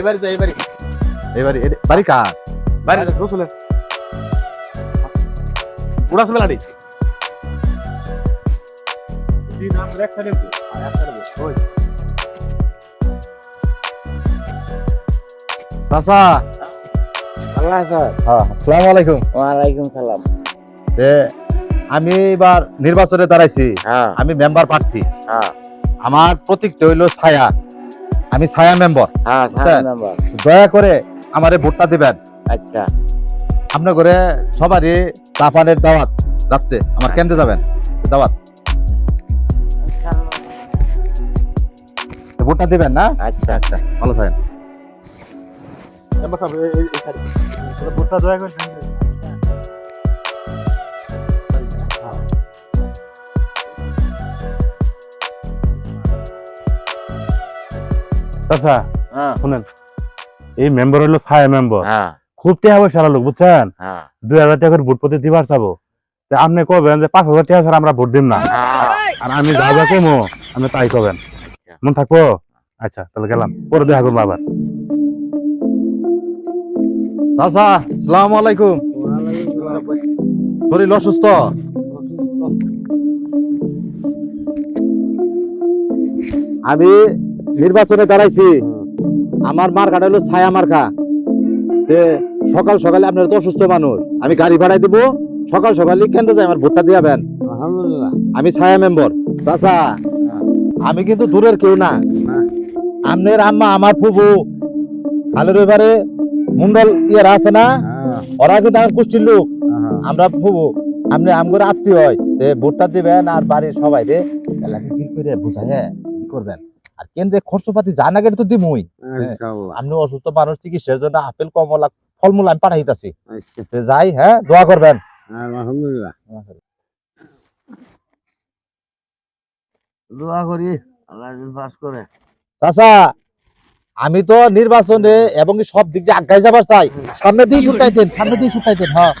এবারে তো এবারে। এবারে বাড়ি কার? বাইরে রসুলের। উড়া শুনে লাড়ি। দিন আমরা একটা নেব আর একটা নেব ওই। চাচা। আল্লাহ স্যার হ্যাঁ আসসালামু আলাইকুম। ওয়ালাইকুম সালাম। এ, আমি এবার নির্বাচনে দাঁড়াইছি। হ্যাঁ। আমি মেম্বার প্রার্থী। হ্যাঁ। আমার প্রতীকটা হইল ছায়া। আমি ছায়া মেম্বার হ্যাঁ দয়া করে আমারে ভোটটা দিবেন। আচ্ছা। আপনার করে সবারই চাপানের দাওয়াত রাত্রে আমার কেন্দ্রে যাবেন। দাওয়াত। ভোটটা দিবেন না? আচ্ছা আচ্ছা। ভালো থাকেন। বুটটা দয়া করে আচ্ছা হ্যাঁ। শুনেন এই মেম্বার হলো ছায়া মেম্বার হ্যাঁ। খুব টাকা পয়সা লোক বুঝছেন? হ্যাঁ। দুই হাজার টাকা করে ভোট প্রতি দিবার চাবো। আপনি কবেন যে পাঁচ হাজার টাকা ছাড়া আমরা ভোট দিম না? আর আমি যা যা কমো আপনি তাই কবেন। মন থাকব? আচ্ছা তাহলে গেলাম। পরে দেখা করব আবার। চাচা সালাম আলাইকুম। শরীর অসুস্থ? আমি নির্বাচনে দাঁড়াইছি। আমার মার্কাটা হলো ছায়া মার্কা। সকাল সকালে আপনার তো অসুস্থ মানুষ আমি গাড়ি ভাড়াই দিব সকাল সকালে কেন্দ্র যাই আমার ভোটটা দিয়াবেন আমি ছায়া মেম্বার। চাচা আমি কিন্তু দূরের কেউ না। আমনের আম্মা আমার ফুবু খালের এবারে মুন্ডল ইয়ারা আছে না? ওরা কিন্তু আমার কুষ্টির লোক। আমরা ফুবু আপনি আমগর আত্মীয় হয়। ভোটটা দিবেন আর বাড়ির সবাই রে এলাকা কি করে বুঝায় করবেন? আর কেন্দ্রে খরচপাতি জানা গেলে তো দিমুই। আপনি অসুস্থ মানুষ চিকিৎসার জন্য আপেল কমলা ফলমূল আমি পাঠাইতাছি। তে যাই হ্যাঁ দোয়া করবেন। আলহামদুলিল্লাহ। দোয়া করি আল্লাহ পাস করে। চাচা আমি তো নির্বাচনে এবং সব দিক দিয়ে আগাই যাবার চাই। সামনে দিয়ে ছুটাইতেন সামনে দিয়ে ছুটাইতেন হ্যাঁ।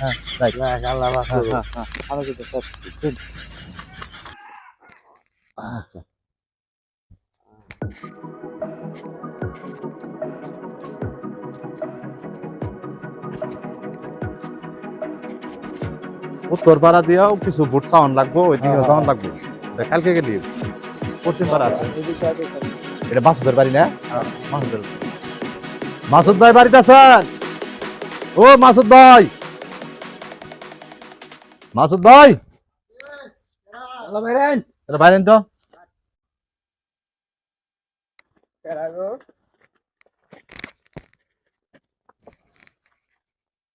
হ্যাঁ যাই আল্লাহ পাস হ্যাঁ, করুক। হ্যাঁ, হ্যাঁ। ভালো থেকো, স্যার। দিন। আচ্ছা উত্তর পাড়া দিয়েও কিছু ভোট চাওয়ান লাগবো ওই দিকে যাওয়ান লাগবো তা কালকে গেলি পশ্চিম পাড়া আছে এটা মাসুদের বাড়ি না মাসুদের মাসুদ ভাই বাড়িতে আছেন ও মাসুদ ভাই মাসুদ ভাই আল্লাহ ভাইরান এটা বাইরেন তো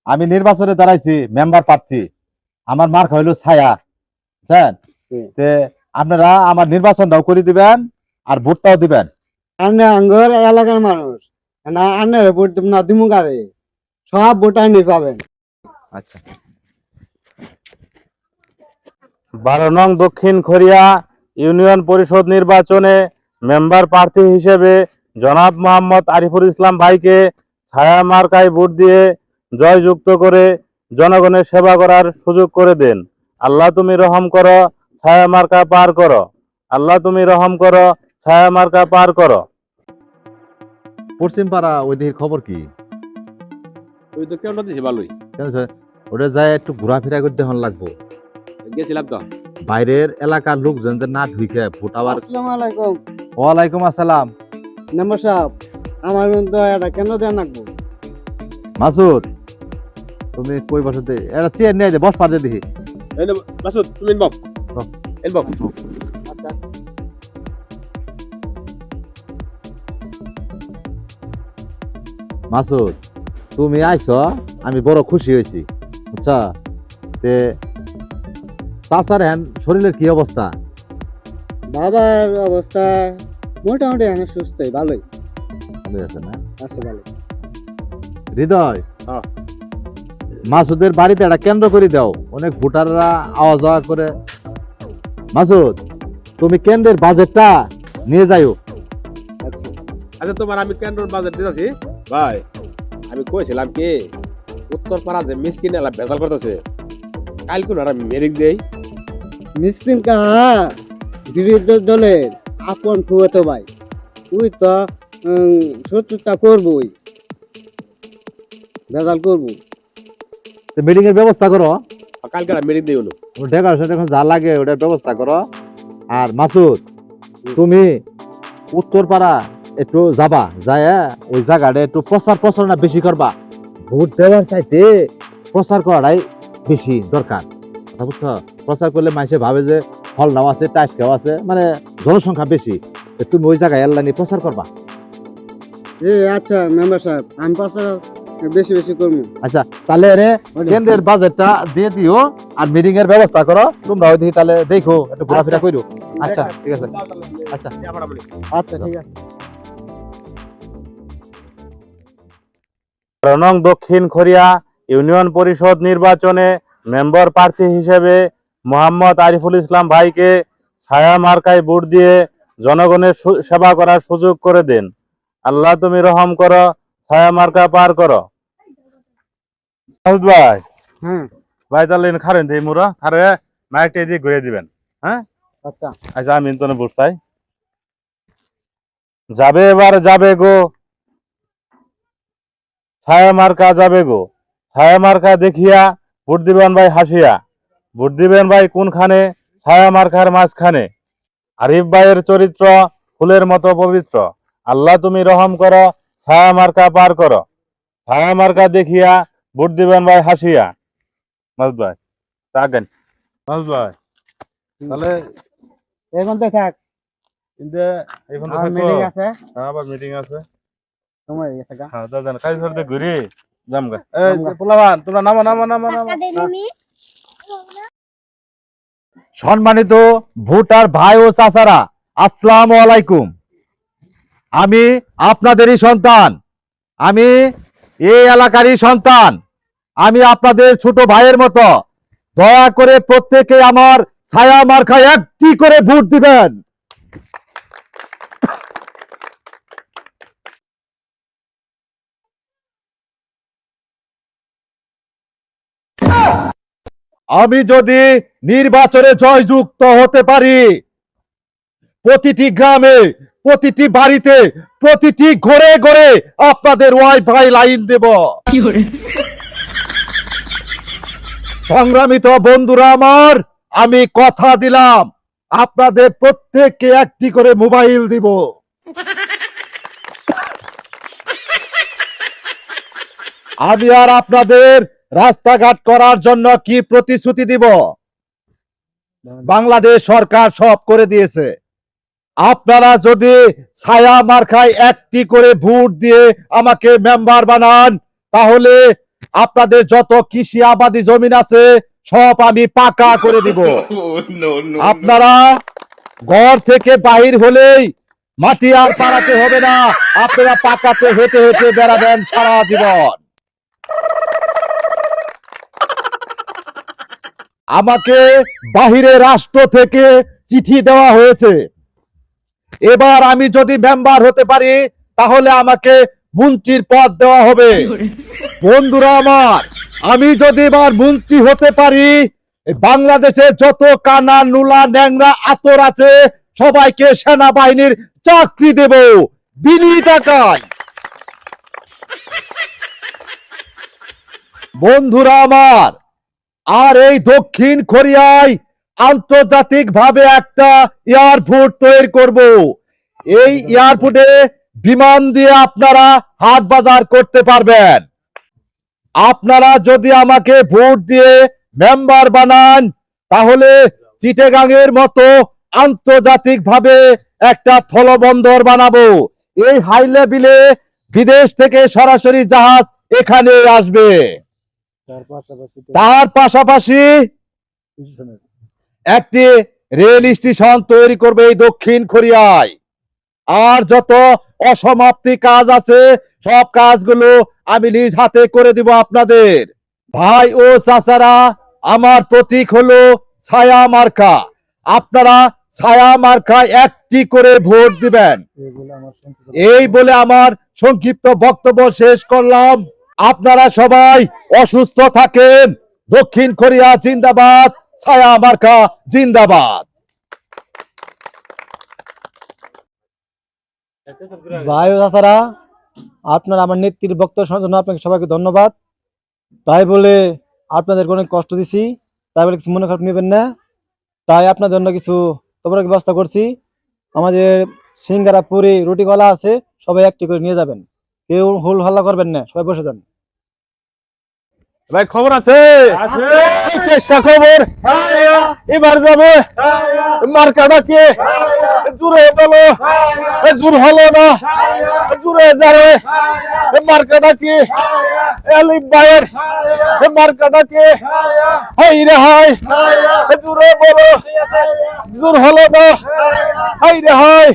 আমি নির্বাচনে দাঁড়াইছি মেম্বার প্রার্থী। আমার মার্ক হইল ছায়া বুঝছেন? আপনারা আমার নির্বাচনটাও করে দিবেন আর ভোটটাও দিবেন। আনে আঙ্গর এলাকার মানুষ না আনে ভোট সব ভোট আনি পাবেন। আচ্ছা। বারো নং দক্ষিণ খরিয়া ইউনিয়ন পরিষদ নির্বাচনে মেম্বার প্রার্থী হিসেবে জনাব মোহাম্মদ আরিফুল ইসলাম ভাইকে ছায়া মার্কায় ভোট দিয়ে জয়যুক্ত করে জনগণের সেবা করার সুযোগ করে দেন। আল্লাহ তুমি রহম করো ছায়া মার্কা পার করো। আল্লাহ তুমি রহম করো ছায়া মার্কা পার করো। পশ্চিম পাড়া ওই দিকের খবর কি? ওই তো কেউ দিছে ভালোই? ওটা যায় একটু ঘোরাফেরা করতে হন লাগবো। গেছিলাম তো। বাইরের এলাকার লোকজন যে না ঢুকে ভোট আবার আসসালামু আলাইকুম। ওয়ালাইকুম আসসালাম। মেম্বার সাহেব আমার কিন্তু এটা কেন দেন রাখব মাসুদ তুমি কই বসে দে এটা চেয়ার নিয়ে দে বস পারতে দেখি এই মাসুদ তুমি ইনবক বাহ। ইনবক মাসুদ তুমি আইছ আমি বড় খুশি হয়েছি। বুঝছা? তে চাচার হ্যান শরীরের কি অবস্থা? বাবার অবস্থা মোটামুটি এখন সুস্থই ভালোই। ভালোই আছে না? আছে ভালো হৃদয় হ্যাঁ। মাসুদের বাড়িতে একটা কেন্দ্র করে দাও। অনেক ভোটাররা আওয়া যাওয়া করে। মাসুদ তুমি কেন্দ্রের বাজেটটা নিয়ে যাইও। আচ্ছা। আচ্ছা তোমার আমি কেন্দ্রের বাজার দিতেছি ভাই আমি কইছিলাম কি উত্তর পাড়া যে মিসকিন এলা ভেজাল করতেছে কাল কোন মেরিক দেই। মিসকিন কাহা বিরোধী দলের আপন ফুয়েতো ভাই। তুই তো সত্তরটা করবই। ভেজাল করব মিটিং এর ব্যবস্থা করো। কালকে মিটিং দিই হলো ডেকোরেশন এখন যা লাগে ওটার ব্যবস্থা করো। আর মাসুদ তুমি উত্তরপাড়া একটু যাবা যায় ওই জায়গাটা একটু প্রচার প্রচারণা বেশি করবা। ভোট দেওয়ার চাইতে প্রচার করাটাই বেশি দরকার। বুঝছ? প্রচার করলে মানুষে ভাবে যে ফল নাও আছে টাইস খাওয়া আছে মানে জনসংখ্যা বেশি। তুমি ওই জায়গায় এল্লা নিয়ে প্রচার করবা। এ আচ্ছা মেম্বার সাহেব আমি পাঁচটা বেশি বেশি করব। আচ্ছা তাহলে রে কেন্দ্রের বাজেটটা দিয়ে দিও আর মিটিং এর ব্যবস্থা করো তোমরা ওই দিকে তাহলে দেখো একটু ঘোরাফেরা করো আচ্ছা ঠিক আছে। আচ্ছা। আচ্ছা ঠিক আছে। বারো নং দক্ষিণ খরিয়া ইউনিয়ন পরিষদ নির্বাচনে মেম্বার প্রার্থী হিসেবে মোহাম্মদ আরিফুল ইসলাম ভাইকে ছায়া মার্কায় ভোট দিয়ে জনগণের সেবা করার সুযোগ করে দেন। আল্লাহ তুমি রহম করো ছায়া মার্কা পার করো। ভাই। ভাই তাহলে খারেন দিই মুরা খারে মাইকটা এদিকে ঘুরে দিবেন। হ্যাঁ? আচ্ছা। আচ্ছা আমি তো বুঝতাই যাবে এবার যাবে গো। ছায়া মার্কা যাবে গো। ছায়া মার্কা দেখিয়া ভোট দিবেন ভাই হাসিয়া। ভোট দিবেন ভাই কোনখানে? ছায়া মার্কার মাঝখানে। আরিফ ভাইয়ের চরিত্র ফুলের মতো পবিত্র। আল্লাহ তুমি রহম করো ছায়া মার্কা পার করো। ছায়া মার্কা দেখিয়া ভোট দিবেন ভাই হাসিয়া। মাসুদ ভাই থাকেন মাসুদ ভাই তাহলে এখন তো থাক। কিন্তু এখন তো মিটিং আছে। হ্যাঁ, আবার মিটিং আছে। হয়ে। হ্যাঁ দাদা কাজ করতে ঘুরি। জামগা এই পোলাবান তোমরা নামো নামো নামো নামো। সম্মানিত ভোটার ভাই ও চাচারা, আসসালাম আলাইকুম। আমি আপনাদেরই সন্তান। আমি এই এলাকারই সন্তান। আমি আপনাদের ছোট ভাইয়ের মতো। দয়া করে প্রত্যেকে আমার ছায়া মার্খায় একটি করে ভোট দিবেন। আমি যদি নির্বাচনে জয়যুক্ত হতে পারি প্রতিটি গ্রামে প্রতিটি বাড়িতে প্রতিটি ঘরে ঘরে আপনাদের ওয়াইফাই লাইন দেব। সংগ্রামিত বন্ধুরা আমার আমি কথা দিলাম আপনাদের প্রত্যেককে একটি করে মোবাইল দিব। আমি আর আপনাদের রাস্তাঘাট করার জন্য কি প্রতিশ্রুতি দিব? বাংলাদেশ সরকার সব করে দিয়েছে। আপনারা যদি ছায়া মার্কায় একটি করে ভোট দিয়ে আমাকে মেম্বার বানান তাহলে আপনাদের যত কৃষি আবাদি জমিন আছে সব আমি পাকা করে দিব। আপনারা ঘর থেকে বাহির হলেই মাটি আর পাড়াতে হবে না। আপনারা পাকাতে হেঁটে হেঁটে বেড়াবেন সারা জীবন। আমাকে বাহিরে রাষ্ট্র থেকে চিঠি দেওয়া হয়েছে। এবার আমি যদি মেম্বার হতে পারি তাহলে আমাকে মন্ত্রীর পদ দেওয়া হবে। বন্ধুরা আমার আমি যদি এবার মন্ত্রী হতে পারি বাংলাদেশে যত কানা নুলা ন্যাংরা আতর আছে সবাইকে সেনাবাহিনীর চাকরি দেব। বিলি টাকায়। বন্ধুরা আমার আর এই দক্ষিণ কোরিয়ায় আন্তর্জাতিক ভাবে একটা এয়ারপোর্ট তৈরি করব। এই এয়ারপোর্টে বিমান দিয়ে আপনারা হাট বাজার করতে পারবেন। আপনারা যদি আমাকে ভোট দিয়ে মেম্বার বানান, তাহলে চিটেগাংয়ের মতো আন্তর্জাতিক ভাবে একটা স্থলবন্দর বানাবো। এই হাই লেভেলে বিদেশ থেকে সরাসরি জাহাজ এখানে আসবে। তার পাশাপাশি একটি রেল স্টেশন তৈরি করবে এই দক্ষিণ কোরিয়ায়। আর যত অসমাপ্তি কাজ আছে সব কাজগুলো আমি নিজ হাতে করে দিব আপনাদের। ভাই ও চাচারা আমার প্রতীক হলো ছায়া মার্কা। আপনারা ছায়া মার্কায় একটি করে ভোট দিবেন। এই বলে আমার সংক্ষিপ্ত বক্তব্য শেষ করলাম। আপনারা সবাই অসুস্থ থাকেন। দক্ষিণ কোরিয়া জিন্দাবাদ, ছায়া মার্কা জিন্দাবাদ। ভাই চাচারা, আপনার আমার নেত্রীর বক্তব্য জন্য আপনাকে সবাইকে ধন্যবাদ। তাই বলে আপনাদের অনেক কষ্ট দিছি, তাই বলে কিছু মনে খারাপ নেবেন না। তাই আপনাদের জন্য কিছু তোমরা ব্যবস্থা করছি? আমাদের সিঙ্গারা পুরি রুটি কলা আছে, সবাই একটি করে নিয়ে যাবেন। কেউ হুল হাল্লা করবেন না, সবাই বসে যান। ভাই খবর আছে? চেষ্টা খবর? এবার যাবে। মার্কাটা কে জুড়ে বলো জুর হলো না। জুড়ে যাবে। মার্কাটা কে এলিফ ভাইয়ের। মার্কাটা কে হাই রে হাই। জুড়ে বলো। জুর হলো না। হাই রে হাই।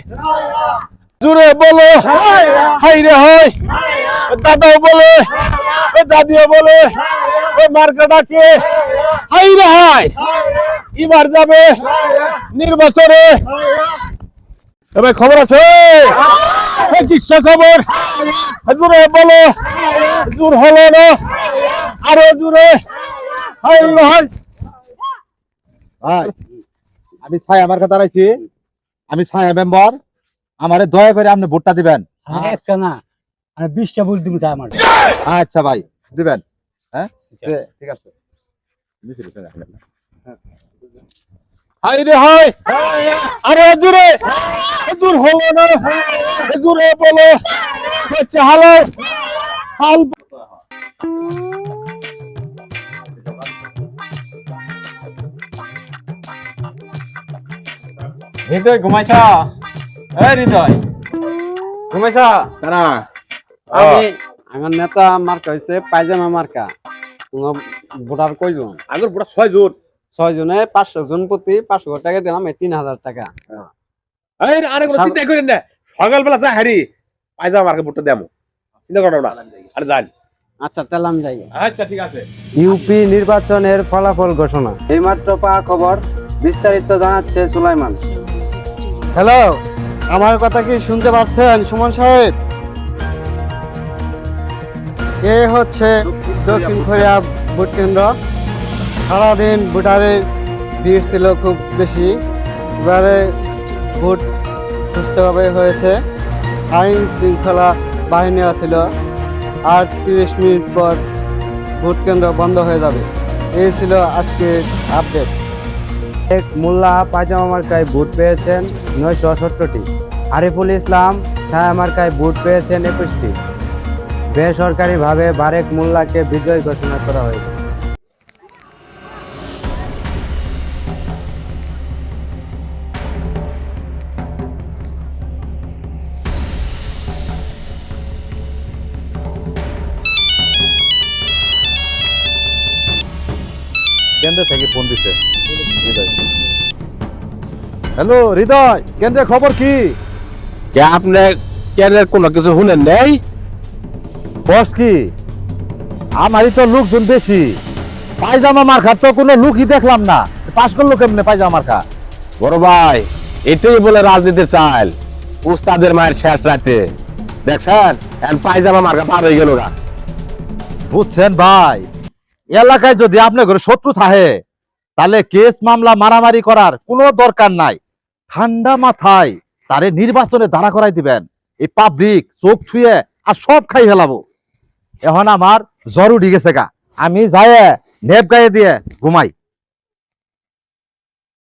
জুড়ে বলো হাই রে হাই দাদাও বলে দাদিও বলে ওই মার্কাটা কে হাই রে হাই এবার যাবে নির্বাচনে এবার খবর আছে এই খবর জোরে বলো জোর হলো না আরও হাই হাই ভাই আমি ছায়া আমার কাছে দাঁড়াইছি আমি ছায়া মেম্বার আমারে দয়া করে আপনি ভোটটা দিবেন। একটা না আমি বিশটা বল দিব আমার। আচ্ছা ভাই দিবেন। হ্যাঁ? ঠিক আছে। মিছিল করে রাখলেন না। হাই রে হাই! আরও জোরে দূর হলো না। জোরে বলো। হচ্ছে হালো হাল ঘুমাইছা? এ হৃদয়। ঘুমাইছা? তারা। আমি আমার নেতা মার্কা হয়েছে পায়জামা মার্কা। তোমার ভোটার কয়জন? আগের পুরো ছয় জন ছয় জনে পাঁচশো জন প্রতি পাঁচশো টাকা দিলাম এই তিন হাজার টাকা এই আরে কোনো সাব- চিন্তা করেন না। সকালবেলা যা হারি পায়জামা মার্কে ভোটটা দেবো। চিন্তা করো না। আরে যান। আচ্ছা তেলাম যাই। আচ্ছা ঠিক আছে। ইউপি নির্বাচনের ফলাফল ঘোষণা। এইমাত্র পাওয়া খবর বিস্তারিত জানাচ্ছে সুলাইমান। হ্যালো আমার কথা কি শুনতে পাচ্ছেন সুমন সাহেব? এ হচ্ছে দক্ষিণ কোরিয়া ভোট কেন্দ্র? সারাদিন ভোটারের ভিড় ছিল খুব বেশি। এবারে ভোট সুস্থভাবে হয়েছে। আইন শৃঙ্খলা বাহিনী ছিল আর তিরিশ মিনিট পর ভোট কেন্দ্র বন্ধ হয়ে যাবে। এই ছিল আজকের আপডেট এক মোল্লা পায়জামা মার্কায় বুট পেয়েছেন নয়শো সত্তরটি আরিফুল ইসলাম ছায়া মার্কায় ভোট পেয়েছেন একুশটি। বেসরকারিভাবে বারেক মোল্লাকে বিজয় ঘোষণা করা হয়েছে। কেন্দ্র থেকে ফোন দিছে। হৃদয়। হ্যালো হৃদয় কেন্দ্রের খবর কি? কে আপনি কেন কোনো কিছু শুনেন নেই? বস কি? আমারই তো লোকজন বেশি। পায়জামা মার্কার তো কোনো লুকই দেখলাম না। পাস করল কেমনে পায়জামা মার্কা বড় ভাই এটাই বলে রাজনীতির চাল। উস্তাদের মায়ের শেষ রাতে। দেখছেন? পায়জামা মার্কা পার হয়ে গেল গা বুঝছেন ভাই এলাকায় যদি আপনার ঘরে শত্রু থাকে, তাহলে কেস মামলা মারামারি করার কোনো দরকার নাই। ঠান্ডা মাথায় তারে নির্বাচনে দাঁড়া করাই দিবেন। এই পাবলিক চোখ ছুঁয়ে আর সব খাই ফেলাবো। এখন আমার জ্বর উঠি গেছে গা। আমি যায় নেপ গায়ে দিয়ে ঘুমাই।